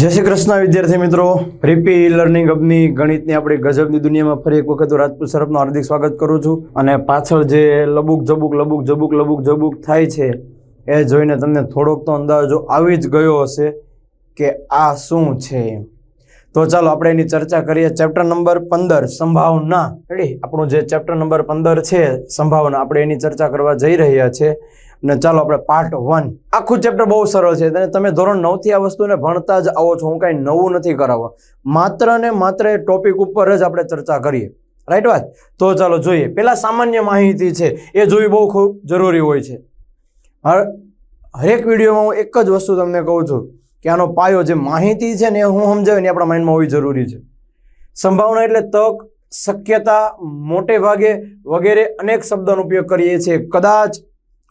જય શ્રી કૃષ્ણ, વિદ્યાર્થી મિત્રો. રીપી લર્નિંગ હબની ગણિતની આપણી ગજબની દુનિયામાં ફરી એક વખત રાજપૂત સરફનું હાર્દિક સ્વાગત કરું છું અને પાછળ જે લબુક જબુક લબુક જબુક લબુક જબુક થાય છે, એ જોઈને તમને થોડોક તો અંદાજો આવી જ ગયો હશે કે આ શું છે. તો ચાલો આપણે એની ચર્ચા કરીએ. ચેપ્ટર નંબર પંદર, સંભાવના. રેડી આપણું જે ચેપ્ટર નંબર પંદર છે, સંભાવના, આપણે એની ચર્ચા કરવા જઈ રહ્યા છે. અને ચાલો આપણે પાર્ટ વન આખું ચેપ્ટર બહુ સરળ છે. અને તમે ધોરણ નવથી આ વસ્તુને ભણતા જ આવો છો. હું કાંઈ નવું નથી કરાવવા. માત્ર ને માત્ર એ ટોપિક ઉપર જ આપણે ચર્ચા કરીએ. રાઈટ વાત? તો ચાલો જોઈએ. પેલા સામાન્ય માહિતી છે. એ જોવી બહુ ખૂબ જરૂરી હોય છે. હર હરેક વિડીયોમાં હું એક જ વસ્તુ તમને કહું છું કે આનો પાયો જે માહિતી છે ને એ હું સમજાવે ને આપણા માઇન્ડમાં હોવી જરૂરી છે. સંભાવના એટલે તક, શક્યતા, મોટે ભાગે વગેરે અનેક શબ્દોનો ઉપયોગ કરીએ છીએ. કદાચ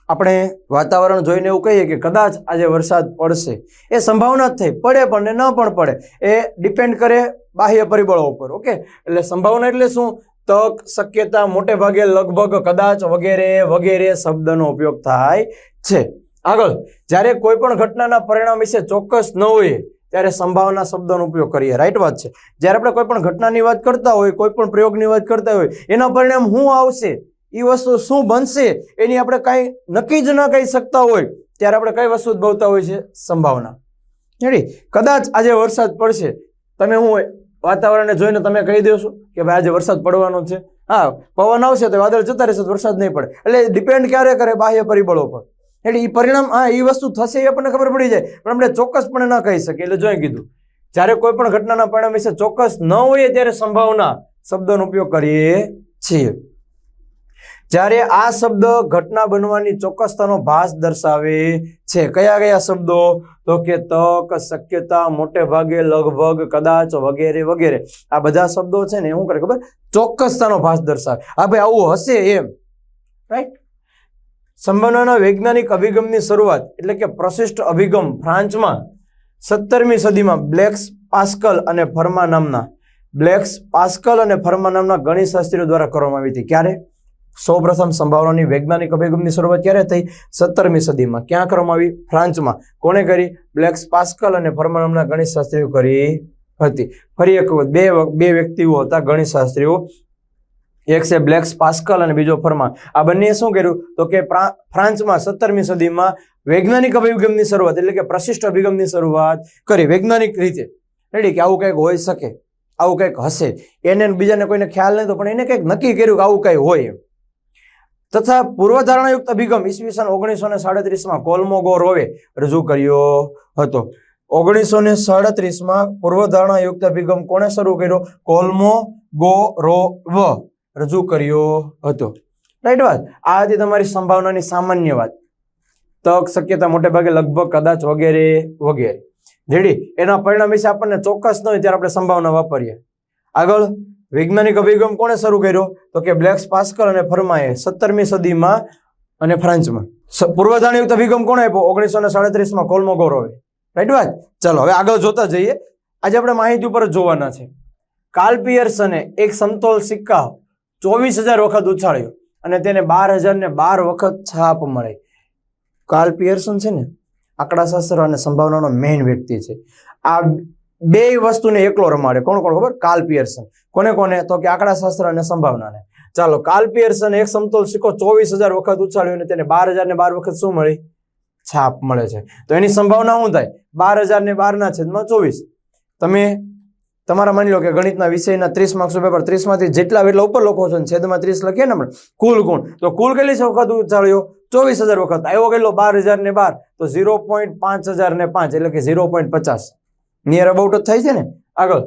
આપણે વાતાવરણ જોઈને એવું કહીએ કે કદાચ આજે વરસાદ પડશે. એ સંભાવના જ થઈ. પડે પણ ને ન પણ પડે. એ ડિપેન્ડ કરે બાહ્ય પરિબળો ઉપર ઓકે એટલે સંભાવના એટલે શું? તક, શક્યતા, મોટે ભાગે લગભગ કદાચ વગેરે વગેરે શબ્દનો ઉપયોગ થાય છે. આગળ, જ્યારે કોઈ પણ ઘટનાના પરિણામ વિશે ચોક્કસ ન હોય ત્યારે સંભાવના શબ્દનો ઉપયોગ કરીએ. રાઈટ વાત છે. જ્યારે આપણે કોઈ પણ ઘટનાની વાત કરતા હોય, કોઈ પણ પ્રયોગની વાત કરતા હોય, એના પરિણામ શું આવશે? એ વસ્તુ શું બનશે એની આપણે કાંઈ નક્કી જ ન કહી શકતા હોય, ત્યારે આપણે કઈ વસ્તુ ઉદભવતા હોય છે? સંભાવના. રેડી કદાચ આજે વરસાદ પડશે. તમે હું વાતાવરણને જોઈને તમે કહી દેશો કે ભાઈ આજે વરસાદ પડવાનો છે. હા, પવન આવશે તો વાદળ જતા રહેશે, તો વરસાદ નહીં પડે. એટલે ડિપેન્ડ ક્યારે કરે બાહ્ય પરિબળો પર. એટલે એ પરિણામ, હા એ વસ્તુ થશે એ આપણને ખબર પડી જાય, પણ આપણે ચોક્કસપણે ન કહી શકીએ. એટલે જોઈ કીધું. જ્યારે કોઈ પણ ઘટનાના પરિણામ વિશે ચોક્કસ ન હોઈએ ત્યારે સંભાવના શબ્દનો ઉપયોગ કરીએ છીએ. જ્યારે આ શબ્દ ઘટના બનવાની ચોક્કસતાનો ભાસ દર્શાવે છે. કયા કયા શબ્દો? તો કે તક, શક્યતા, મોટે ભાગે, લગભગ, કદાચ, વગેરે વગેરે. આ બધા શબ્દો છે ને શું કરે ખબર? ચોક્કસતાનો ભાસ દર્શાવે. હા ભાઈ આવું હશે એમ. રાઈટ સંભાવનાના વૈજ્ઞાનિક અભિગમની શરૂઆત, એટલે કે પ્રશિષ્ટ અભિગમ, ફ્રાન્સમાં સત્તરમી સદીમાં બ્લેક્સ પાસ્કલ અને ફર્મા નામના, બ્લેક્સ પાસ્કલ અને ફર્મા નામના ગણિતશાસ્ત્રીઓ દ્વારા કરવામાં આવી હતી. ક્યારે? સૌપ્રથમ સંભાવનાની વૈજ્ઞાનિક અભિગમની શરૂઆત ક્યારે થઈ? સત્તરમી સદીમાં. ક્યાં કરવામાં આવી? ફ્રાન્સમાં. કોણે કરી? બ્લેક્સ પાસ્કલ અને ફર્મા નામના ગણિતશાસ્ત્રીઓ કરી હતી. ફરી એક બે બે વ્યક્તિઓ હતા ગણિતશાસ્ત્રીઓ. એક છે બ્લેક્સ પાસ્કલ અને બીજો ફર્મા આ બંનેએ શું કર્યું? તો કે ફ્રાન્સમાં સત્તરમી સદીમાં વૈજ્ઞાનિક અભિગમની શરૂઆત એટલે કે પ્રશિષ્ટ અભિગમની શરૂઆત કરી. વૈજ્ઞાનિક રીતે. રેડી કે આવું કંઈક હોઈ શકે. આવું કંઈક હશે. એને બીજાને કોઈને ખ્યાલ નહીં તો પણ એને કંઈક નક્કી કર્યું કે આવું કંઈ હોય એમ. તથા પૂર્વધારણાયુક્ત અભિગમ ઈસવીસન ઓગણીસો ને સાડત્રીસમાં કોલમોગોરોવે રજૂ કર્યો હતો. ઓગણીસો ને સાડત્રીસમાં પૂર્વધારણાયુક્ત અભિગમ કોણે શરૂ કર્યો? કોલમો ગો રો વ રજૂ કર્યો હતો. રાઈટ વાત. આ હતી તમારી સંભાવનાની સામાન્ય વાત. તક, શક્યતા મોટે ભાગે લગભગ કદાચ વગેરે વગેરે. રેડી? એના પરિણામ વિશે આપણને ચોક્કસ ન હોય ત્યારે આપણે સંભાવના વાપરીએ. આગળ વૈજ્ઞાનિક અભિગમ કોણે શરૂ કર્યો? તો કે બ્લેક્સ પાસ્કલ અને ફર્માએ સત્તરમી સદીમાં અને ફ્રાન્સમાં. પૂર્વધારણયુક્ત અભિગમ કોણે આપ્યો? ઓગણીસો ને સાડત્રીસમાં કોલમોગોરોવે રાઈટ વાત? ચલો, હવે આગળ જોતા જઈએ. આજે આપણે માહિતી ઉપર જોવાના છે. કાર્લ પિયર્સને એક સમતોલ સિક્કા ચોવીસ હજાર વખત ઉછાળ્યો અને તેને બાર હજાર ને બાર વખત છાપ મળે. કાર્લ પિયર્સન છે ને આંકડાશાસ્ત્ર અને સંભાવનાનો મેઇન વ્યક્તિ છે. આ બે વસ્તુને એકલો રમાડે. કોણ કોણ ખબર? કાલ પિયર્સન. કોને કોને? તો કે આંકડાશાસ્ત્ર અને સંભાવનાને. ચાલો, કાલ પિયર્સન એક સમતોલ સિક્કો ચોવીસ હજાર વખત ઉછાળ્યો અને તેને બાર હજાર ને બાર વખત શું મળી? છાપ મળે છે. તો એની સંભાવના શું થાય? બાર હજાર ને બારના છેદમાં ચોવીસ. તમે તમારા માની લો કે ગણિતના વિષયના ત્રીસ માર્ક્સનું પેપર ત્રીસમાંથી જેટલા એટલા ઉપર લખો છો ને છેદમાં ત્રીસ લખીએ ને આપણે, કુલ ગુણ. તો કુલ કેટલી વખત ઉછાળ્યો? ચોવીસ હજાર વખત. આવ્યો કેટલો? બાર હજાર ને બાર. તો ઝીરો પોઈન્ટ પાંચ હજાર ને પાંચ, એટલે કે ઝીરો પોઈન્ટ પચાસ. નિયર અબાઉટ જ થાય છે ને? આગળ.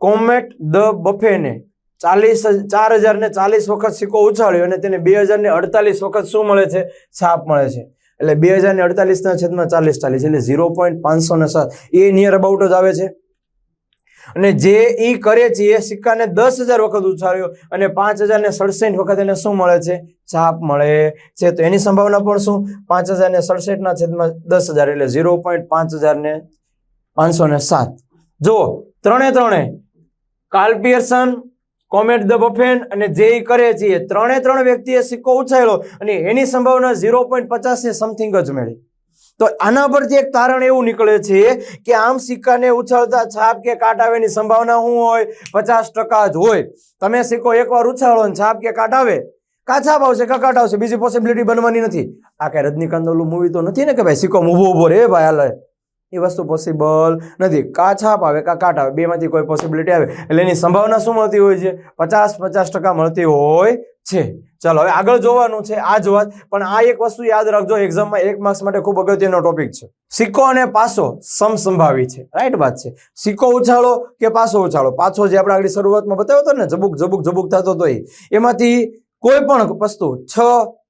કોમેટ ધ બફેને ચાલીસ ચાર હજાર ને ચાલીસ વખત સિક્કો ઉછાળ્યો અને તેને બે હજાર ને અડતાલીસ વખત શું મળે છે? છાપ મળે છે. એટલે બે હજાર ને અડતાલીસના છેદમાં ચાલીસ ચાલીસ, એટલે ઝીરો પોઈન્ટ પાંચસો ને સાત. એ નિયર અબાઉટ જ આવે છે. અને જે એ કરે છે, એ સિક્કાને દસ હજાર વખત ઉછાળ્યો અને પાંચ હજાર ને સડસઠ વખત એને શું મળે છે? છાપ મળે છે. તો એની સંભાવના પણ શું? પાંચ હજાર ને સડસઠના છેદમાં દસ હજાર, એટલે ઝીરો પોઈન્ટ પાંચ હજાર ને પાંચસો ને સાત. જુઓ, ત્રણે ત્રણે. કાર્લ કોમેટ ધ બફેન અને જે કરે છે ત્રણે ત્રણ વ્યક્તિએ સિક્કો ઉછાળ્યો અને એની સંભાવના ઝીરો પોઈન્ટ પચાસ સમથિંગ જ મળી. તો આના પરથી એક તારણ એવું નીકળે છે કે આમ સિક્કાને ઉછાળતા છાપ કે કાટ આવેની સંભાવના શું હોય? પચાસ ટકા જ હોય. તમે સિક્કો એકવાર ઉછાળો ને છાપ કે કાટ આવે, કા છાપ આવશે કા કાટ આવશે, બીજી પોસિબિલિટી બનવાની નથી. આ કઈ રજનીકાંત ઓલું મૂવી તો નથી ને કે ભાઈ સિક્કો ઊભો ઊભો રે ભાઈ હાલે. એ વસ્તુ પોસિબલ નથી. કા છાપ આવે, કા કાટ આવે, બેમાંથી કોઈ પોસિબિલિટી આવે. એટલે એની સંભાવના શું મળતી હોય છે? પચાસ પચાસ ટકા મળતી હોય છે. ચાલો, હવે આગળ જોવાનું છે આ જ વાત. પણ આ એક વસ્તુ યાદ રાખજો એક્ઝામમાં એક માર્ક્સ માટે ખૂબ અગત્યનો ટોપિક છે. સિક્કો અને પાસો સમસંભાવી છે. રાઈટ વાત છે. સિક્કો ઉછાળો કે પાસો ઉછાળો? પાછો જે આપણે આગળ શરૂઆતમાં બતાવ્યો હતો ને જબુક જબુક જબુક થતો હતો એમાંથી કોઈ પણ વસ્તુ છ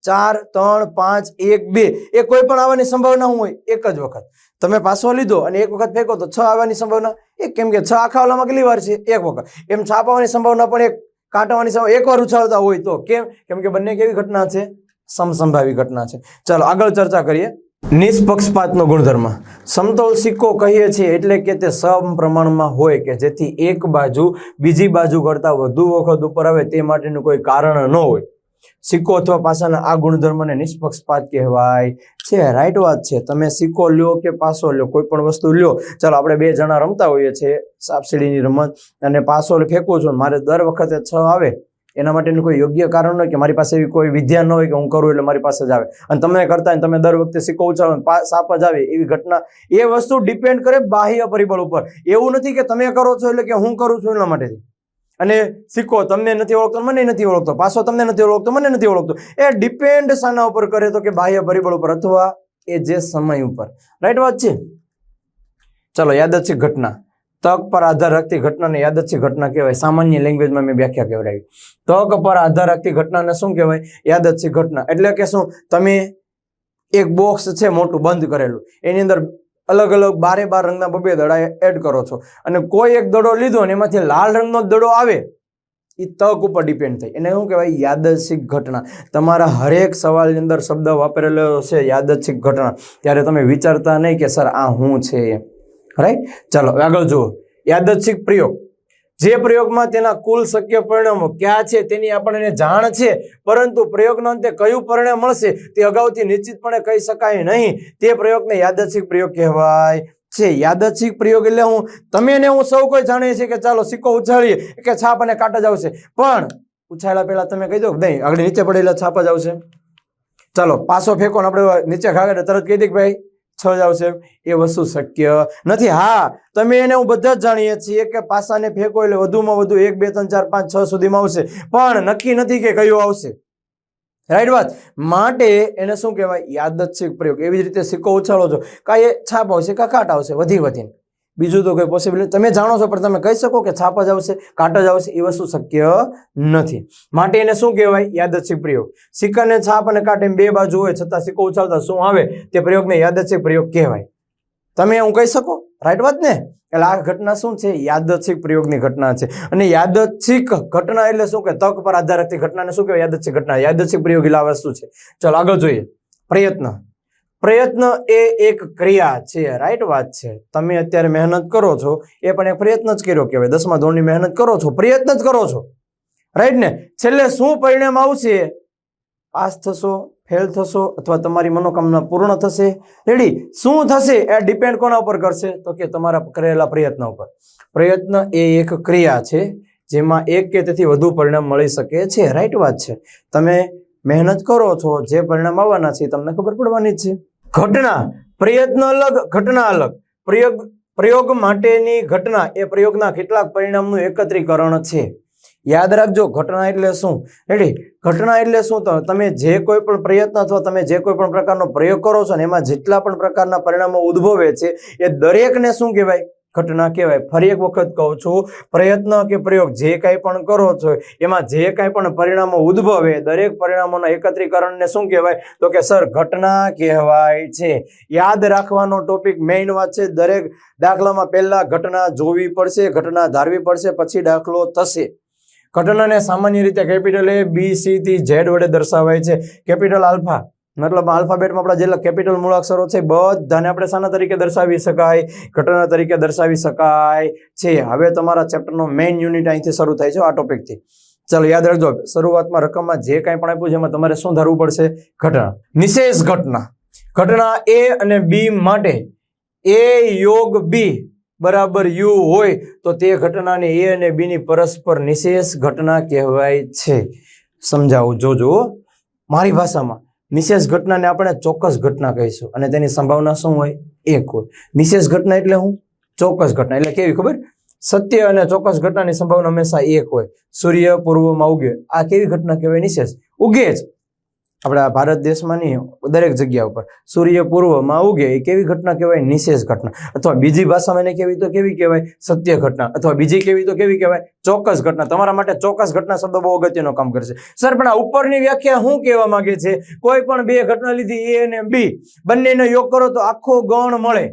ચાર, ત્રણ, પાંચ, એક, બે. એ કોઈ પણ આવવાની સંભાવના હોય, એક જ વખત. તમે પાસો લીધો અને એક વખત ફેંકો તો છ આવવાની સંભાવના એક કેમ કે છ આખા ઓલામાં કેટલી વાર છે? એક વખત. એમ છાપ આવવાની સંભાવના પણ એક, કાંટાવાની સંભાવના એકવાર ઉછાળતા હોય તો કેમ? કેમ કે બંને કેવી ઘટના છે? સમસંભાવી ઘટના છે. ચાલો, આગળ ચર્ચા કરીએ. નિષ્પક્ષપાતનો ગુણધર્મ. સમતોલ સિક્કો કહીએ છીએ એટલે કે તે સમપ્રમાણમાં હોય કે જેથી એક બાજુ બીજી બાજુ કરતાં વધુ વખત ઉપર આવે તે માટેનું કોઈ કારણ ન હોય. સિક્કો અથવા પાસાના આ ગુણધર્મને નિષ્પક્ષપાત કહેવાય છે. રાઈટ વાત છે. તમે સિક્કો લ્યો કે પાસો લ્યો, કોઈ પણ વસ્તુ લ્યો. ચાલો, આપણે બે જણા રમતા હોઈએ છીએ સાપસીડીની રમત અને પાસો ફેંકું છું. મારે દર વખતે છ આવે. એના માટેનું કોઈ યોગ્ય કારણ હોય કે મારી પાસે એવી કોઈ વિદ્યા ન હોય કે હું કરું એટલે મારી પાસે જ આવે. અને તમે કરતા તમે દર વખતે સિક્કો ઉછાળો સાપ જ આવે એવી ઘટના. એ વસ્તુ ડિપેન્ડ કરે બાહ્ય પરિબળ ઉપર. એવું નથી કે તમે કરો છો એટલે કે હું કરું છું એના માટેથી. અને સિક્કો તમને નથી ઓળખતો, મને નથી ઓળખતો. પાછો તમને નથી ઓળખતો, મને નથી ઓળખતો. એ ડિપેન્ડ શાના ઉપર કરે તો કે બાહ્ય પરિબળ ઉપર અથવા એ જે સમય ઉપર. રાઈટ વાત છે? ચલો યાદચ્છિક ઘટના. તક પર આધાર રાખતી ઘટનાને યાદચ્છિક ઘટના કહેવાય. સામાન્ય લેંગ્વેજમાં મેં વ્યાખ્યા કહેવડાવી. તક પર આધાર રાખતી ઘટનાને શું કહેવાય? યાદચ્છિક ઘટના. એટલે કે શું? તમે એક બોક્સ છે મોટું બંધ કરેલું. એની અંદર અલગ અલગ બારે બાર રંગના બબે દડા એડ કરો છો. અને કોઈ એક દડો લીધો અને એમાંથી લાલ રંગનો દડો આવે એ તક ઉપર ડિપેન્ડ થાય. એને શું કહેવાય? યાદચ્છિક ઘટના. તમારા હરેક સવાલની અંદર શબ્દ વાપરેલો છે યાદચ્છિક ઘટના. ત્યારે તમે વિચારતા નહીં કે, સર, આ હું છે? રાઈટ ચાલો, આગળ જુઓ. યાદચ્છિક પ્રયોગ. જે પ્રયોગમાં તેના કુલ શક્ય પરિણામો ક્યાં છે તેની આપણને જાણ છે, પરંતુ પ્રયોગનો અંતે કયું પરિણામ મળશે તે અગાઉથી નિશ્ચિતપણે કહી શકાય નહીં. તે પ્રયોગને યાદચ્છિક પ્રયોગ કહેવાય છે. યાદચ્છિક પ્રયોગ એટલે હું, તમે ને હું સૌ કોઈ જાણીએ છીએ કે ચાલો સિક્કો ઉછાળીએ કે છાપ અને કાંટા જ આવશે. પણ ઉછાળ્યા પહેલા તમે કહી દો નહીં, આગળ નીચે પડેલા છાપ જ આવશે. ચાલો, પાછો ફેંકો આપણે નીચે ખાગે તરત કહી દે ભાઈ છ જ આવશે એ વસ્તુ શક્ય નથી. હા, તમે એને હું બધા જ જાણીએ છીએ કે પાસાને ફેંકો એટલે વધુમાં વધુ એક, બે, ત્રણ, ચાર, પાંચ, છ સુધીમાં આવશે. પણ નક્કી નથી કે કયું આવશે. રાઈટ વાત? માટે એને શું કહેવાય? યાદચ્છિક પ્રયોગ. એવી જ રીતે સિક્કો ઉછાળો છો. કાંઈ એ છાપ આવશે કાં કાટ આવશે, વધી વધીને. બીજું તો કોઈ પોસિબિલિટી તમે જાણો છો, પણ તમે કહી શકો કે છાપ જ આવશે, કાટ જ આવશે, એ વસ્તુ શક્ય નથી. માટે એને શું કહેવાય? યાદચ્છિક પ્રયોગ. સિક્કાને છાપ અને કાટ બે બાજુ હોય, છતાં સિક્કો ઉછાળતા શું આવે? તે પ્રયોગને યાદચ્છિક પ્રયોગ કહેવાય. તમે હું કહી શકો? રાઈટ વાત ને? એટલે આ ઘટના શું છે? યાદચ્છિક પ્રયોગની ઘટના છે. અને યાદચ્છિક ઘટના એટલે શું કે તક પર આધાર રાખતી ઘટનાને શું કહેવાય? યાદચ્છિક ઘટના. યાદચ્છિક પ્રયોગ એટલે આ વસ્તુ છે. ચલો આગળ જોઈએ. પ્રયત્ન. પ્રયત્ન એ એક ક્રિયા છે રાઈટ વાત છે. તમે અત્યારે મહેનત કરો છો, એ પણ એક પ્રયત્ન જ કર્યો કહેવાય. દસમા ધોરણની મહેનત કરો છો, પ્રયત્ન જ કરો છો. રાઈટ ને? છેલ્લે શું પરિણામ આવશે? પાસ થશો ફેલ થશો, અથવા તમારી મનોકામના પૂર્ણ થશે? રેડી શું થશે? એ ડિપેન્ડ કોના ઉપર કરશે? તો કે તમારા કરેલા પ્રયત્ન ઉપર. પ્રયત્ન એ એક ક્રિયા છે, જેમાં એક કે તેથી વધુ પરિણામ મળી શકે છે. રાઈટ વાત છે. તમે મહેનત કરો છો, જે પરિણામ આવવાના છે તમને ખબર પડવાની જ છે. ઘટના, પ્રયત્ન અલગ, ઘટના અલગ. પ્રયોગ પ્રયોગ માટેની ઘટના એ પ્રયોગના કેટલાક પરિણામનું એકત્રીકરણ છે. યાદ રાખજો, ઘટના એટલે શું? રેડી ઘટના એટલે શું? તો તમે જે કોઈ પણ પ્રયત્ન અથવા તમે જે કોઈ પણ પ્રકારનો પ્રયોગ કરો છો ને, એમાં જેટલા પણ પ્રકારના પરિણામો ઉદ્ભવે છે, એ દરેકને શું કહેવાય? ઘટના કહેવાય. ફરી એક વખત કહું છું, પ્રયત્ન કે પ્રયોગ જે કાંઈ પણ કરો છો, એમાં જે કાંઈ પણ પરિણામો ઉદ્ભવે, દરેક પરિણામોના એકત્રીકરણને શું કહેવાય? તો કે, સર, ઘટના કહેવાય છે. યાદ રાખવાનો ટોપિક મેઇન વાત છે, દરેક દાખલામાં પહેલાં ઘટના જોવી પડશે, ઘટના ધારવી પડશે, પછી દાખલો થશે. ઘટનાને સામાન્ય રીતે કેપિટલ એ બી સી થી ઝેડ વડે દર્શાવાય છે. Capital alpha. મતલબ આલ્ફાબેટમાં આપણા જેટલા કેપિટલ મૂળાક્ષરો છે, બધાને આપણે શાના તરીકે દર્શાવી શકાય, ઘટના તરીકે દર્શાવી શકાય. છે, હવે તમારા ચેપ્ટરનો મેઇન યુનિટ અહીંથી શરૂ થાય છે, આ ટોપિકથી ચાલો યાદ રાખજો, શરૂઆતમાં રકમમાં જે કાંઈ પણ આપ્યું છે, એમાં તમારે શું ધારવું પડશે? ઘટના. નિશેષ ઘટના. ઘટના એ અને બી માટે એ યોગ બી બરાબર યુ હોય, તો તે ઘટનાને એ અને બીની પરસ્પર નિશેષ ઘટના કહેવાય છે. સમજાવું, જોજો મારી ભાષામાં નિશેષ ઘટનાને આપણે ચોક્કસ ઘટના કહીશું અને તેની સંભાવના શું હોય? એક હોય. નિશેષ ઘટના એટલે હું? ચોક્કસ ઘટના. એટલે કેવી ખબર? સત્ય અને ચોક્કસ ઘટનાની સંભાવના હંમેશા એક હોય. સૂર્ય પૂર્વમાં ઉગે. આ કેવી ઘટના કહેવાય નિશેષ ઉગે જ. આપણા ભારત દેશમાંની દરેક જગ્યા ઉપર. સૂર્ય પૂર્વમાં ઉગે એ કેવી ઘટના કહેવાય? નિશેષ ઘટના. અથવા બીજી ભાષામાં એને કેવી તો કેવી કહેવાય? સત્ય ઘટના. અથવા બીજી કેવી તો કેવી કહેવાય? ચોક્કસ ઘટના. તમારા માટે ચોક્કસ ઘટના શબ્દ બહુ અગત્યનો કામ કરશે સર, પણ આ ઉપરની વ્યાખ્યા શું કહેવા માંગે છે? કોઈ પણ બે ઘટના લીધી, એ અને બી. બંનેનો યોગ કરો તો આખો ગણ મળે.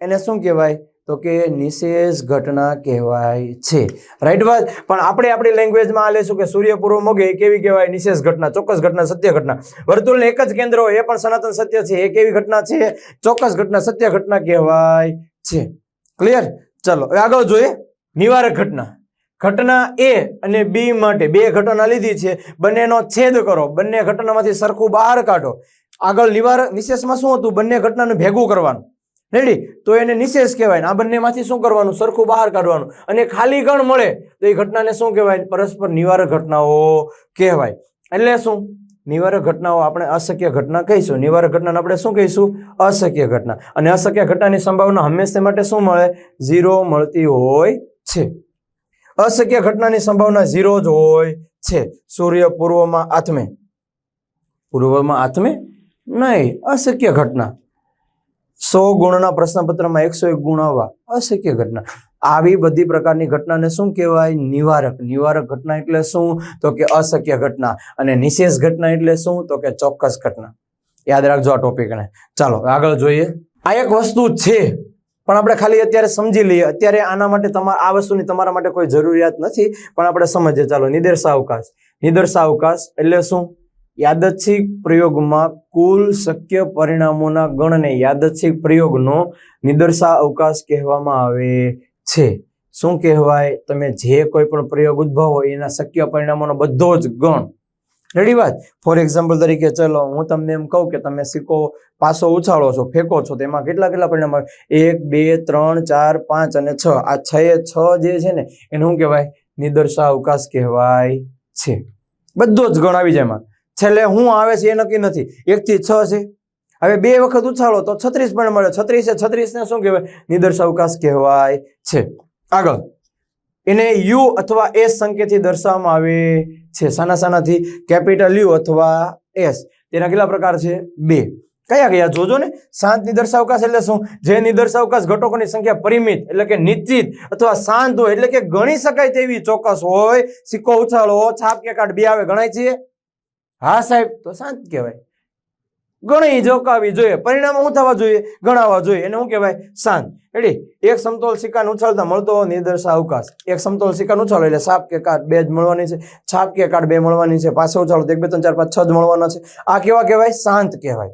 એને શું કહેવાય? તો કે નિશેષ ઘટના કહેવાય છે. રાઈટ વાત? પણ આપણે આપણી લેંગ્વેજમાં આ લેશું કે સૂર્ય પૂર્વ મોગે, એ કેવી કહેવાય? નિશેષ ઘટના, ચોક્કસ ઘટના, સત્ય ઘટના. વર્તુળને એક જ કેન્દ્ર હોય, એ પણ સનાતન સત્ય છે. એ કેવી ઘટના છે? ચોક્કસ ઘટના, સત્ય ઘટના કહેવાય છે. ક્લિયર ચલો આગળ જોઈએ. નિવારક ઘટના. ઘટના એ અને બી માટે બે ઘટના લીધી છે. બંનેનો છેદ કરો. બંને ઘટનામાંથી સરખું બહાર કાઢો. આગળ નિવારક નિશેષમાં શું હતું? બંને ઘટનાને ભેગું કરવાનું. રેડી? તો એને નિશેષ કહેવાય આ બંનેમાંથી શું કરવાનું? સરખું બહાર કાઢવાનું. અને ખાલી ગણ મળે તો એ ઘટનાને શું કહેવાય? પરસ્પર નિવારક ઘટનાઓ કહેવાય. એટલે શું? નિવારક ઘટનાઓ આપણે અશક્ય ઘટના કહીશું. નિવારક ઘટનાને આપણે શું કહીશું? અશક્ય ઘટના. અને અશક્ય ઘટનાની સંભાવના હંમેશા માટે શું મળે? ઝીરો મળતી હોય છે. અશક્ય ઘટનાની સંભાવના ઝીરો જ હોય છે. સૂર્ય પૂર્વમાં આત્મે. પૂર્વમાં આત્મે નહીં. અશક્ય ઘટના. સો ગુણના પ્રશ્નપત્રમાં એકસો એક ગુણ આવવા. અશક્ય ઘટના. આવી બધી પ્રકારની ઘટનાને શું કહેવાય? નિવારક. નિવારક ઘટના એટલે શું? તો કે અશક્ય ઘટના. અને નિશેષ ઘટના એટલે શું? તો કે ચોક્કસ ઘટના. યાદ રાખજો આ ટોપિકને ચાલો, આગળ જોઈએ. આ એક વસ્તુ છે, પણ આપણે ખાલી અત્યારે સમજી લઈએ. અત્યારે આના માટે તમારા આ વસ્તુની તમારા માટે કોઈ જરૂરિયાત નથી, પણ આપણે સમજીએ. ચાલો, નિદર્શાવકાશ. નિદર્શાવકાશ એટલે શું? યાદચ્છિક પ્રયોગમાં કુલ શક્ય પરિણામોના ગણને યાદચ્છિક પ્રયોગનો નિદર્શા અવકાશ કહેવામાં આવે છે. શું કહેવાય? તમે જે કોઈ પણ પ્રયોગ ઉદ્ભવો એના શક્ય પરિણામોનો બધો જ ગણ. રેડી વાત? ફોર એક્ઝામ્પલ તરીકે ચલો, હું તમને એમ કહું કે તમે સિક્કો પાસો ઉછાળો છો, ફેંકો છો તેમાં કેટલા કેટલા પરિણામ આવે? એક, બે, ત્રણ, ચાર, પાંચ અને છ. આ છ એ છ જે છે ને, એને શું કહેવાય? નિદર્શા અવકાશ કહેવાય છે. બધો જ ગણ આવી જાય એમાં. છેલ્લે હું આવે છે એ નક્કી નથી. એકથી છ છે. હવે બે વખત ઉછાળો તો છત્રીસ પણ મળે. છત્રીસે છત્રીસ ને શું કહેવાય? નિદર્શ અવકાશ કહેવાય છે. આગળ. એને યુ અથવા એસ સંકેતથી દર્શાવવામાં આવે છે. સાના સાનાથી કેપિટલ યુ અથવા એસ. તેના કેટલા પ્રકાર છે? બે. કયા કયા? જોજો ને. શાંત નિદર્શાવકાશ એટલે શું? જે નિદર્શાવકાશ ઘટકોની સંખ્યા પરિમિત એટલે કે નિશ્ચિત અથવા શાંત હોય એટલે કે ગણી શકાય તેવી ચોક્કસ હોય. સિક્કો ઉછાળો, છાપ કે કાઢ બે આવે ગણાય છે. હા સાહેબ, તો શાંત કહેવાય. ગણી જોકાવી જોઈએ, પરિણામ શું થવા જોઈએ, ગણાવવા જોઈએ, એને શું કહેવાય? શાંત. એટલે એક સમતોલ સિક્કા ઉછાળતા મળતો નિર્દર્શ અવકાશ. એક સમતોલ સિક્કા ઉછાળો એટલે સાપ કે કાટ બે જ મળવાની છે, છાપ કે કાટ બે મળવાની છે, પાછો ઉછાળો એક, બે, ત્રણ, ચાર, પાંચ, છ જ મળવાના છે. આ કેવા કહેવાય? શાંત કહેવાય.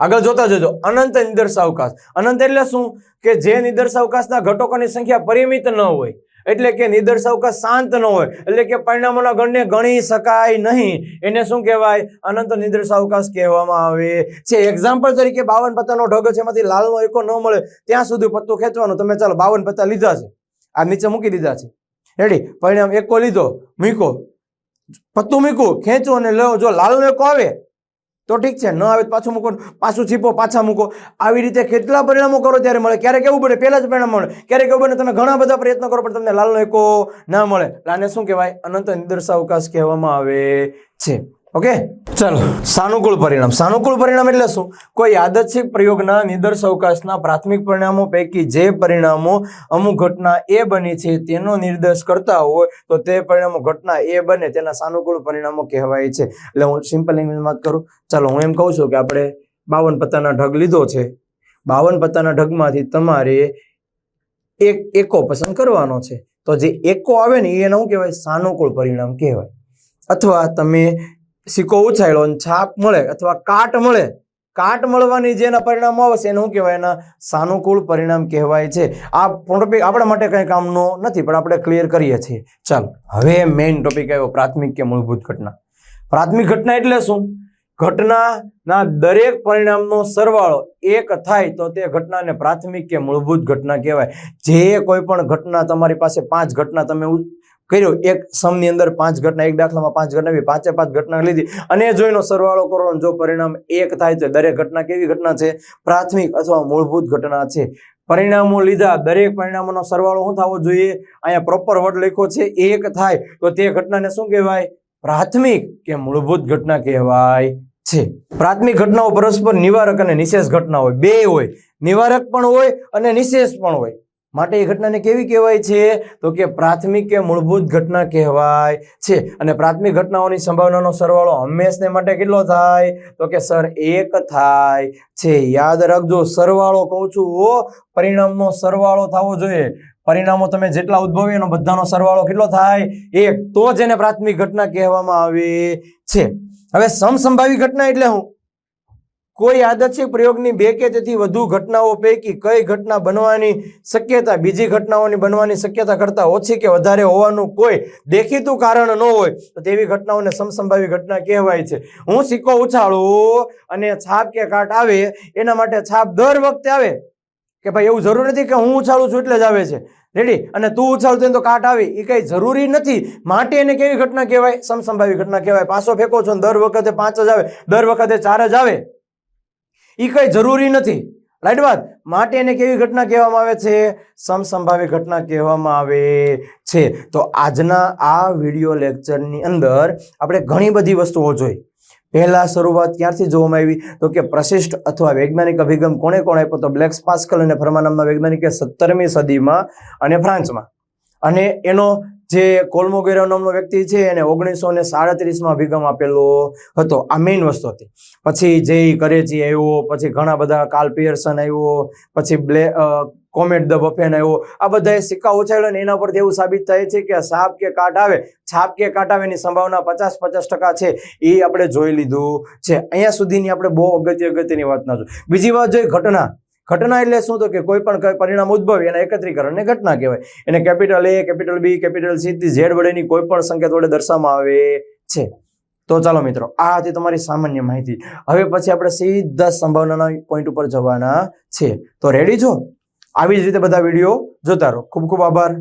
આગળ જોતા જજો. અનંત નિદર્શ અવકાશ. અનંત એટલે શું? કે જે નિદર્શ અવકાશના ઘટકોની સંખ્યા પરિમિત ન હોય એટલે કે નિદર્શવકાશ શાંત ન હોય. એટલે કે પરિણામોના ગણને ગણી શકાય નહીં. એને શું કહેવાય? અનંત નિદર્શાવકાશ કહેવામાં આવે છે. એક્ઝામ્પલ તરીકે બાવન પત્તાનો ઢગ છે, એમાંથી લાલનો એકો ન મળે, ત્યાં સુધી પત્તું ખેંચવાનું. તમે ચાલો, બાવન પત્તા લીધા છે. આ નીચે મૂકી દીધા છે. રેડી પરિણામ એકો લીધો મૂકો પત્તું મૂકું ખેંચો અને લો, જો લાલનો એકો આવે તો ઠીક છે, ન આવે તો પાછું મૂકો, પાછું છીપો, પાછા મૂકો. આવી રીતે કેટલા પરિણામો કરો ત્યારે મળે? ક્યારેક એવું બને? પહેલા જ પરિણામ મળે. ક્યારેક એવું બને? તમે ઘણા બધા પ્રયત્નો કરો, પણ તમને લાલનો એકો ના મળે. એટલે શું કહેવાય? અનંત નિદર્શાવકાશ કહેવામાં આવે છે. ઓકે ચાલો. સાનુકૂળ પરિણામ. સાનુકૂળ પરિણામ એટલે શું? કોઈ યાદચ્છિક પ્રયોગના નિદર્શ અવકાશના પ્રાથમિક પરિણામો પૈકી જે પરિણામો અમુક ઘટના એ બની છે તેનો નિર્દેશ કરતા હોય તો તે પરિણામો ઘટના એ બને તેના સાનુકૂળ પરિણામો કહેવાય છે. એટલે હું સિમ્પલ લેંગ્વેજમાં કરું. ચાલો હું એમ કહું છું કે આપણે બાવન પત્તાના ઢગ લીધો છે. બાવન પત્તાના ઢગમાંથી તમારે એક એકો પસંદ કરવાનો છે. તો જે એકો આવે ને એને શું કહેવાય સાનુકૂળ પરિણામ કહેવાય. અથવા તમે સિક્કો ઉછાળ્યો છાપ મળે અથવા કાટ મળે. કાટ મળવાની જેના પરિણામો આવશે એને શું કહેવાય? એના સાનુકૂળ પરિણામ કહેવાય છે. આ ટોપિક આપણા માટે કંઈ કામનો નથી, પણ આપણે ક્લિયર કરીએ છીએ. ચાલ, હવે મેઇન ટોપિક આવ્યો, પ્રાથમિક કે મૂળભૂત ઘટના. પ્રાથમિક ઘટના એટલે શું? ઘટનાના દરેક પરિણામનો સરવાળો એક થાય તો તે ઘટનાને પ્રાથમિક કે મૂળભૂત ઘટના કહેવાય. જે કોઈ પણ ઘટના તમારી પાસે, પાંચ ઘટના તમે કર્યો. એક સમની અંદર પાંચ ઘટના, એક દાખલામાં પાંચ ઘટના આવી પાંચે પાંચ ઘટના લીધી. અને જોઈનો સરવાળો કરો જો પરિણામ એક થાય તો દરેક ઘટના કેવી ઘટના છે? પ્રાથમિક અથવા મૂળભૂત ઘટના છે. પરિણામો લીધા. દરેક પરિણામોનો સરવાળો શું થવો જોઈએ? અહીંયા પ્રોપર વર્ડ લખ્યો છે, એક થાય. તો તે ઘટનાને શું કહેવાય? પ્રાથમિક કે મૂળભૂત ઘટના કહેવાય છે. પ્રાથમિક ઘટનાઓ પરસ્પર નિવારક અને નિશેષ ઘટના હોય. બે હોય. નિવારક પણ હોય અને નિશેષ પણ હોય. માટે એ ઘટનાને કેવી કહેવાય છે? તો કે પ્રાથમિક કે મૂળભૂત ઘટના કહેવાય છે. અને પ્રાથમિક ઘટનાઓની સંભાવનાનો સરવાળો હંમેશને માટે કેટલો થાય? તો કે સર, એક થાય છે. યાદ રાખજો, સરવાળો કહું છું હો, પરિણામનો સરવાળો થવો જોઈએ. પરિણામો તમે જેટલા ઉદ્ભવે એનો બધાનો સરવાળો કેટલો થાય? એક. તો જ એને પ્રાથમિક ઘટના કહેવામાં આવે છે. હવે સમસંભાવી ઘટના એટલે શું કોઈ આદર્શિક પ્રયોગની બે કે તેથી વધુ ઘટનાઓ પૈકી કઈ ઘટના બનવાની શક્યતા, બીજી ઘટનાઓની બનવાની શક્યતા કરતાં ઓછી કે વધારે હોવાનું કોઈ દેખીતું કારણ ન હોય, તો તેવી ઘટનાઓને સમસંભાવી ઘટના કહેવાય છે. હું સિક્કો ઉછાળું અને છાપ કે કાટ આવે, એના માટે છાપ દર વખતે આવે કે ભાઈ એવું જરૂર નથી કે હું ઉછાળું છું એટલે જ આવે છે. રેડી અને તું ઉછાળતો તો કાટ આવે. એ કંઈ જરૂરી નથી. માટે એને કેવી ઘટના કહેવાય? સમસંભાવી ઘટના કહેવાય. પાછો ફેંકો છો દર વખતે પાંચ જ આવે, દર વખતે ચાર જ આવે. એ કંઈ જરૂરી નથી. રાઈટ વાત? માટે એને કેવી ઘટના કહેવામાં આવે છે? સમસંભાવી ઘટના કહેવામાં આવે છે. તો આજના આ વીડિયો લેક્ચરની અંદર આપણે ઘણી બધી વસ્તુઓ જોઈ. પહેલાં શરૂઆત ક્યારથી જોવામાં આવી? તો કે પ્રશિષ્ટ અથવા વૈજ્ઞાનિક અભિગમ કોણે કોણ આપ્યો? તો બ્લેક્સ પાસ્કલ અને ફર્મા નામના વૈજ્ઞાનિકે સત્તરમી સદીમાં અને ફ્રાન્સમાં. અને એનો જે કોલમોગેરો નામનો વ્યક્તિ છે એને ઓગણીસો ને સાડત્રીસમાં અભિગમ આપેલો હતો. આ મેઇન વસ્તુ હતી. પછી જે કરેચી આવ્યો, પછી ઘણા બધા કાલ પિયર્સન આવ્યો, પછી બ્લે કોમેટ ધ બફેન આવ્યો. આ બધાએ સિક્કા ઉછાળ્યો ને એના પરથી એવું સાબિત થાય છે કે સાપ કે કાટ આવે, છાપ કે કાટ આવે એની સંભાવના પચાસ પચાસ ટકા છે. એ આપણે જોઈ લીધું છે. અહીંયા સુધીની આપણે બહુ અગત્ય અગત્યની વાત ના જો બીજી વાત જોઈ ઘટના. ઘટના એટલે શું તો કે કોઈ પણ પરિણામ ઉદ્ભવે એના એકત્રીકરણને ઘટના કહેવાય. એને capital A capital B capital C Z વડેની કોઈ પણ સંકેત વડે દર્શાવવામાં આવે છે. તો ચાલો મિત્રો, આ હતી તમારી સામાન્ય માહિતી. હવે પછી આપણે સીધા સંભાવનાના પોઈન્ટ ઉપર જવાના છે. તો રેડી છો? આવી જ રીતે બધા વીડિયો જોતા રહો. ખૂબ ખૂબ આભાર.